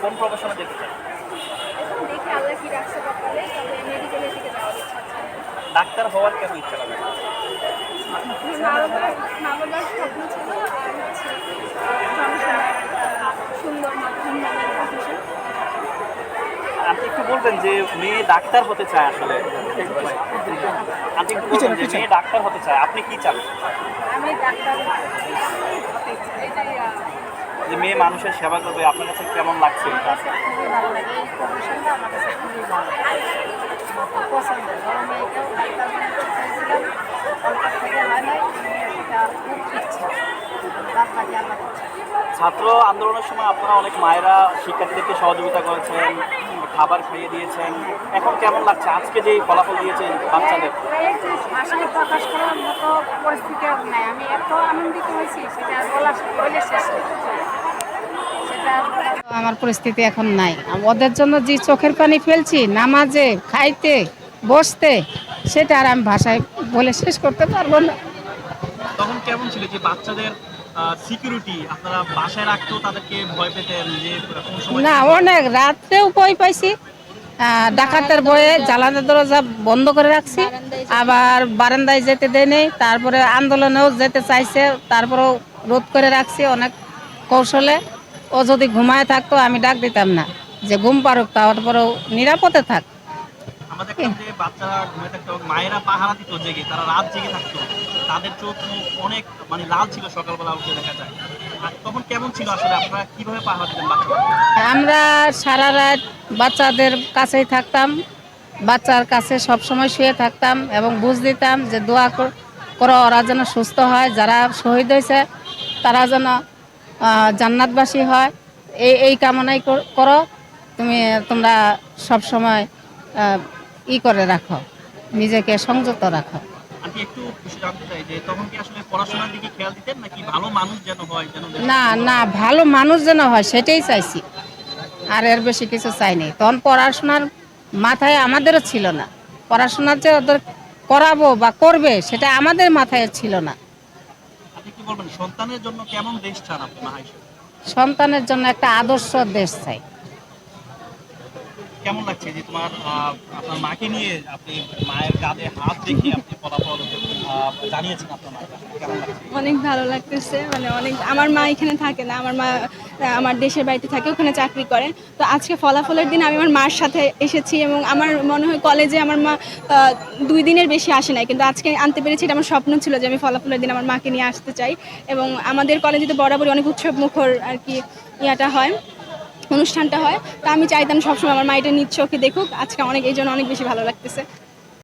কোন প্রফেশনে যেতে চান? এখন দেখি আল্লাহ কি রাখছে কপালে তবে মেডিকেলের দিকে যাওয়ার ইচ্ছা ডাক্তার হওয়ার কেন ইচ্ছা লাগে? মা বাবার মা বাবার স্বপ্ন ছিল আর হচ্ছে সুন্দর মাধ্যম প্রফেশন আপনি একটু বলবেন যে মেয়ে ডাক্তার হতে চায় আসলে। আপনি একটু বলবেন যে মেয়ে ডাক্তার হতে চায় আপনি কি চান? আমি ডাক্তার হতে চাই। এটাই আহ, যে মেয়ে মানুষের সেবা করবে, আপনার কাছে কেমন লাগছে ছাত্র আন্দোলনের সময় আপনারা অনেক মায়েরা শিক্ষার্থীদেরকে সহযোগিতা করেছেন, খাবার খাইয়ে দিয়েছেন। এখন কেমন লাগছে? আজকে যে ফলাফল দিয়েছেন বাচ্চাদের? প্রকাশ করার মতো পরিস্থিতি নাই। আমি এত আনন্দিত হয়েছি, সেটা বলা বলে শেষ আমার পরিস্থিতি এখন নাই। ওদের জন্য যে চোখের পানি ফেলছি নামাজে খাইতে বসতে সেটা আর আমি ভাষায় বলে শেষ করতে পারব না। তখন কেমন ছিল যে বাচ্চাদের সিকিউরিটি আপনারা বাসায় রাখতেও তাদেরকে ভয় পেতেন যে না অনেক। রাত্রেও ভয় পাইছি। ডাকাতের বয়ে জ্বালানোর দরজা বন্ধ করে রাখছি। আবার বারান্দায় যেতে দেয় নেই তারপরে আন্দোলনেও যেতে চাইছে। তারপরেও রোধ করে রাখছি অনেক কৌশলে। ও যদি ঘুমায় থাকতো আমি ডাক দিতাম না। যে ঘুম পারুক তারপরেও নিরাপদে থাক। আমাদের বাচ্চারা ঘুমিয়ে থাকতো মায়েরা পাহারা দিত জেগে তারা রাত জেগে থাকতো। তাদের চোখ অনেক মানে লাল ছিল সকালবেলা উঠে দেখা যায়। তখন কেমন ছিল আসলে? আপনারা কীভাবে পাহারা দিতেন বাচ্চারা? আমরা সারা রাত বাচ্চাদের কাছেই থাকতাম। বাচ্চার কাছে সব সময় শুয়ে থাকতাম এবং বুঝ দিতাম যে দোয়া কর- ওরা যেন সুস্থ হয়। যারা শহীদ হয়েছে তারা যেন জান্নাতবাসী হয়। এই এই কামনাই করো তুমি তোমরা সব সময় ই করে রাখো। নিজেকে সংযত রাখো। হয় না না ভালো মানুষ যেন হয় সেটাই চাইছি। আর এর বেশি কিছু চাইনি তখন পড়াশোনার মাথায় আমাদেরও ছিল না। পড়াশোনার যে ওদের করাবো বা করবে সেটা আমাদের মাথায় ছিল না। বলবেন সন্তানের জন্য কেমন দেশ চান আপনি সন্তানের জন্য একটা আদর্শ দেশ চাই। কেমন লাগছে যে তোমার আপনার মাকে নিয়ে আপনি মায়ের কাঁধে হাত দেখিয়ে আপনি ফলাফল জানিয়েছেন অনেক ভালো লাগতেছে মানে অনেক, আমার মা এখানে থাকে না, আমার মা, আমার দেশের বাড়িতে থাকে, ওখানে চাকরি করে। তো আজকে ফলাফলের দিন আমি আমার মার সাথে এসেছি এবং আমার মনে হয় কলেজে আমার মা দুই দিনের বেশি আসে নাই। কিন্তু আজকে আনতে পেরেছি, এটা আমার স্বপ্ন ছিল যে আমি ফলাফলের দিন আমার মাকে নিয়ে আসতে চাই এবং আমাদের কলেজে তো বরাবরই অনেক উৎসব মুখর আর কি ইয়াটা হয়, অনুষ্ঠানটা হয়। তা আমি চাইতাম সবসময় আমার মা এটা নিজ চোখে দেখুক, আজকে অনেক, এই জন্য অনেক বেশি ভালো লাগতেছে।